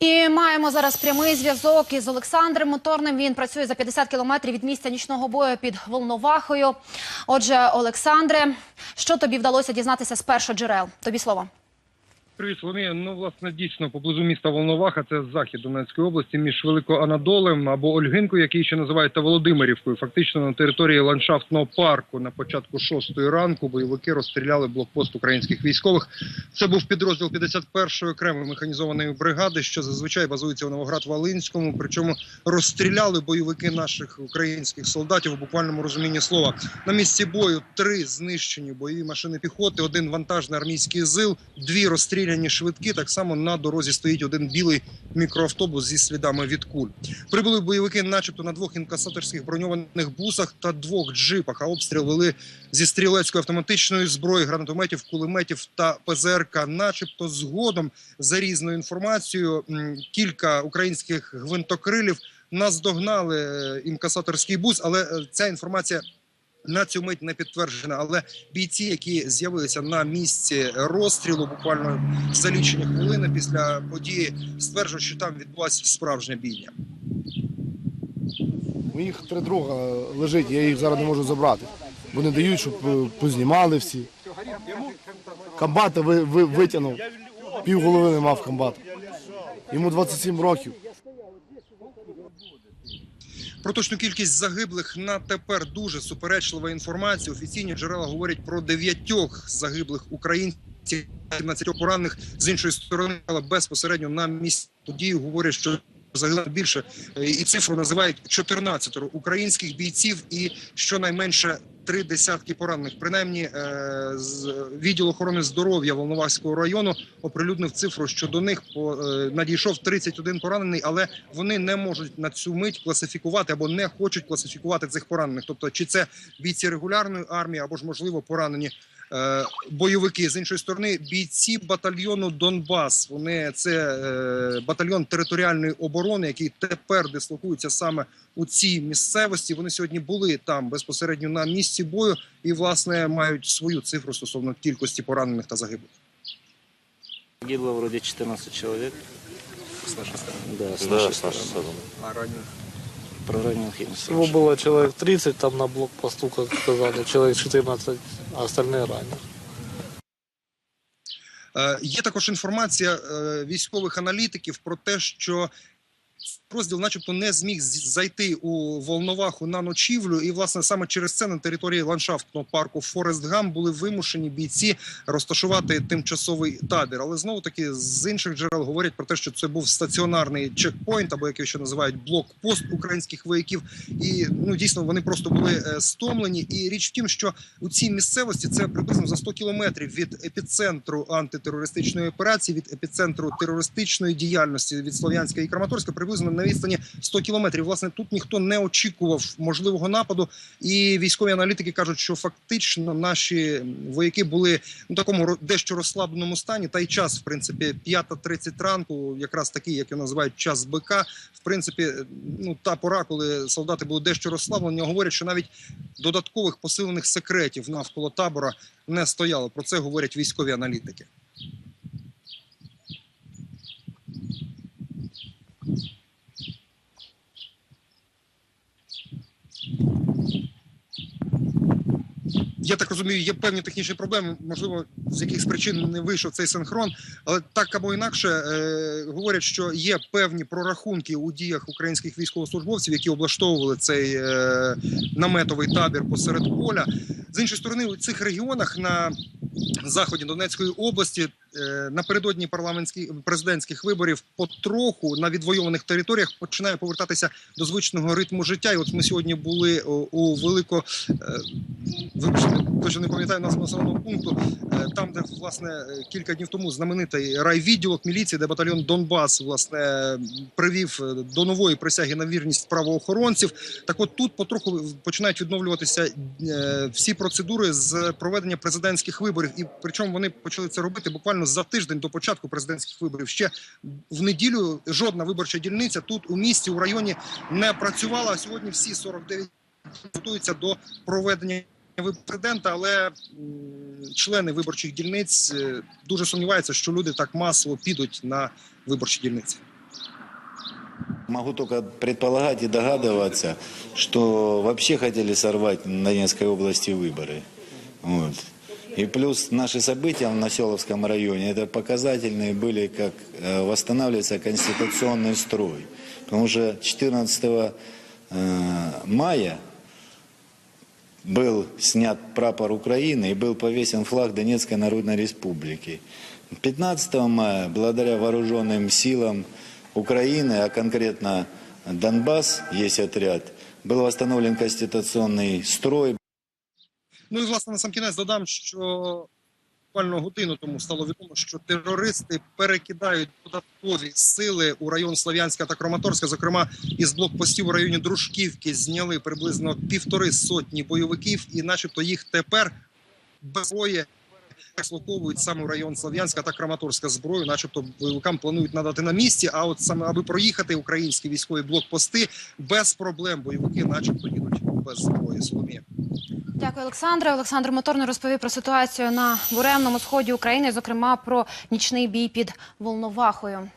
І маємо зараз прямий зв'язок із Олександром Моторним. Він працює за 50 кілометрів від місця нічного бою під Волновахою. Отже, Олександре, що тобі вдалося дізнатися з першоджерел? Тобі слово. Привіт, вони ну власне дійсно поблизу міста Волноваха, це захід Донецької області, між Великоанадолем або Ольгинкою, який ще називають та Володимирівкою. Фактично на території ландшафтного парку на початку шостої ранку бойовики розстріляли блокпост українських військових. Це був підрозділ 51-ї окремої механізованої бригади, що зазвичай базується у Новоград-Волинському. Причому розстріляли бойовики наших українських солдатів у буквальному розумінні слова. На місці бою три знищені бойові машини піхоти, один вантажний армійський зил, дві розстріляні швидкі. Так само на дорозі стоїть один білий мікроавтобус зі слідами від куль. Прибули бойовики, начебто, на двох інкасаторських броньованих бусах та двох джипах. А обстріл вели зі стрілецької автоматичної зброї, гранатометів, кулеметів та ПЗРК. Начебто, згодом за різною інформацією, кілька українських гвинтокрилів наздогнали е, інкасаторський бус, але е, ця інформація. На цю мить не підтверджена, але бійці, які з'явилися на місці розстрілу, буквально за лічені хвилини після події, стверджують, що там відбулася справжня бійня. Моїх три друга лежить, я їх зараз не можу забрати. Бо не дають, щоб е, познімали всі. Комбата ви, ви, витягнув. Пів голови не мав комбата. Йому 27 років. Про точну кількість загиблих на тепер дуже суперечлива інформація. Офіційні джерела говорять про дев'ятьох загиблих українців. 17 поранених з іншої сторони, але безпосередньо на місці події говорять, що загинуло більше Е, і цифру називають 14 українських бійців і щонайменше три десятки поранених. Принаймні, е, з відділ охорони здоров'я Волноваського району оприлюднив цифру, що до них е, надійшов 31 поранений, але вони не можуть на цю мить класифікувати або не хочуть класифікувати цих поранених. Тобто, чи це бійці регулярної армії, або ж можливо поранені бойовики з іншої сторони, бійці батальйону Донбас. Вони це е, батальйон територіальної оборони, який тепер дислокується саме у цій місцевості. Вони сьогодні були там безпосередньо на місці бою і власне мають свою цифру стосовно кількості поранених та загиблих. Погибло вроде 14 человек. Да, с Да, нашей с нашей стороны. стороны. А ранені? Про раненых я не Всего слышал. было человек 30 там на блокпосту, как сказали, человек 14, а остальные ранены. Е, Є також інформація е, військових аналітиків про те, що розділ, начебто, не зміг зайти у Волноваху на ночівлю, і власне саме через це на території ландшафтного парку Форест Гам були вимушені бійці розташувати тимчасовий табір. Але знову таки з інших джерел говорять про те, що це був стаціонарний чекпоінт, або як його ще називають блокпост українських вояків. І ну дійсно вони просто були е, стомлені. І річ в тім, що у цій місцевості це приблизно за 100 кілометрів від епіцентру антитерористичної операції, від епіцентру терористичної діяльності від Слов'янська і Краматорська, приблизно на відстані 100 кілометрів. Власне, тут ніхто не очікував можливого нападу, і військові аналітики кажуть, що фактично наші вояки були у такому дещо розслабленому стані. Та й час, в принципі, 5.30 ранку, якраз такий, як його називають час бика. В принципі, ну та пора, коли солдати були дещо розслаблені, говорять, що навіть додаткових посилених секретів навколо табора не стояло. Про це говорять військові аналітики. Я так розумію, є певні технічні проблеми, можливо, з якихось причин не вийшов цей синхрон, але так або інакше е, говорять, що є певні прорахунки у діях українських військовослужбовців, які облаштовували цей е, наметовий табір посеред поля. З іншої сторони, у цих регіонах на заході Донецької області е, напередодні парламентських президентських виборів потроху на відвойованих територіях починає повертатися до звичного ритму життя. І от ми сьогодні були у, у велико е, вибачте, точно не пам'ятаю назву населеного пункту, е, там, де власне кілька днів тому знаменитий райвідділок міліції, де батальйон Донбас власне привів е, до нової присяги на вірність правоохоронців. Так, от тут потроху починають відновлюватися е, всі процедури з проведення президентських виборів, і причому вони почали це робити буквально за тиждень до початку президентських виборів. Ще в неділю жодна виборча дільниця тут у місті у районі не працювала. А сьогодні всі 49 готуються до проведення президента, але м, члени виборчих дільниць е, дуже сумніваються, що люди так масово підуть на виборчі дільниці. Могу только предполагать и догадываться, что вообще хотели сорвать в Донецкой области выборы. Вот. И плюс наши события в Населовском районе, это показательные были, как э, восстанавливается конституционный строй. Потому что 14 э, мая был снят прапор Украины и был повесен флаг Донецкой Народной Республики. 15 мая, благодаря вооруженным силам Украины, а конкретно Донбасс, есть отряд, был восстановлен конституционный строй, Ну і власне на сам кінець додам, що буквально годину тому стало відомо, що терористи перекидають додаткові сили у район Слов'янська та Краматорська. Зокрема, із блокпостів у районі Дружківки зняли приблизно півтори сотні бойовиків, і, начебто, їх тепер без зброї дислоковують саме в район Слов'янська та Краматорська зброю, начебто бойовикам планують надати на місці. А от саме аби проїхати українські військові блокпости без проблем, бойовики, начебто, їдуть без зброї. Соломія. Дякую, Олександре. Олександр Моторний розповів про ситуацію на буремному сході України, зокрема про нічний бій під Волновахою.